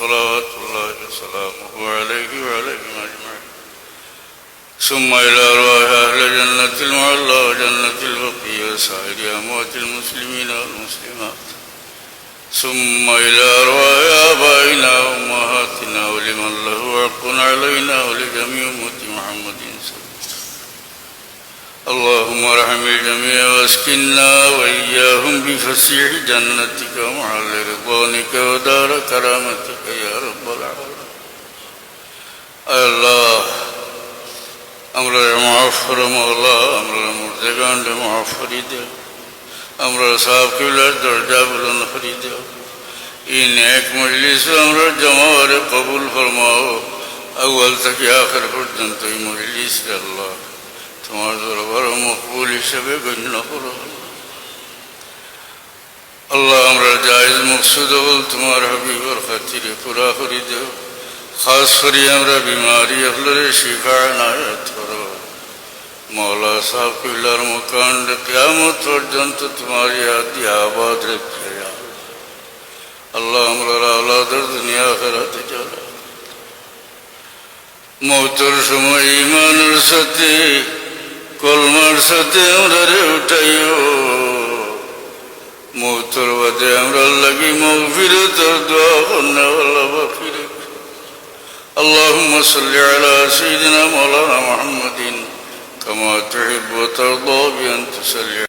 صلوات الله وسلامه عليه وعليهم أجمعين. ثم إلى أرواح أهل جنة المعلى وجنة البقية وسائر أموات المسلمين والمسلمات. ثم إلى أرواح آبائنا وأمهاتنا ولمن له حق علينا ولجميع أمة محمد صلى الله عليه وسلم. اللهم ارحم الجميع واسكنا وإياهم بفسيح جنتك ومحل رضوانك ودار كرامتك يا رب العالمين الله আমরা মাফর মৌলা আমরা মুর্দেগান মাফ করি দেও আমরা সাহ কিবলার দরজা বুলন্দ করি দেও ইন এক মজলিস আমরা জমাওয়ারে কবুল ফরমাও আউ্বাল থেকে আখের পর্যন্ত এই মজলিস আল্লাহ তোমার দরবার মকবুল হিসেবে গণ্য করো। আল্লাহ, আমরা জায়জ মকসুদ বল তোমার হাবিবর খাতিরে পুরা করি দেও। খাস করি আমরা বিমারি হলে শিফা নায়াত করো। মৌলা সাহেব কিল্লার মুকান্ড কেয়ামত পর্যন্ত তোমার ইয়াদি আবাদ রেখে আল্লাহ, আমরা আল্লাহদের দুনিয়া ফেরাতে চলো। মৌতর সময় ইমানের সাথে কলমার সাথে আমরা রে উঠাইও মৌতর বাদে আমরা লাগি মৌফিরে তোর দোয়া কন্যাওয়ালা বাফিরে اللهم صل على سيدنا مولانا محمد كما تحب وترضى بأن تصلي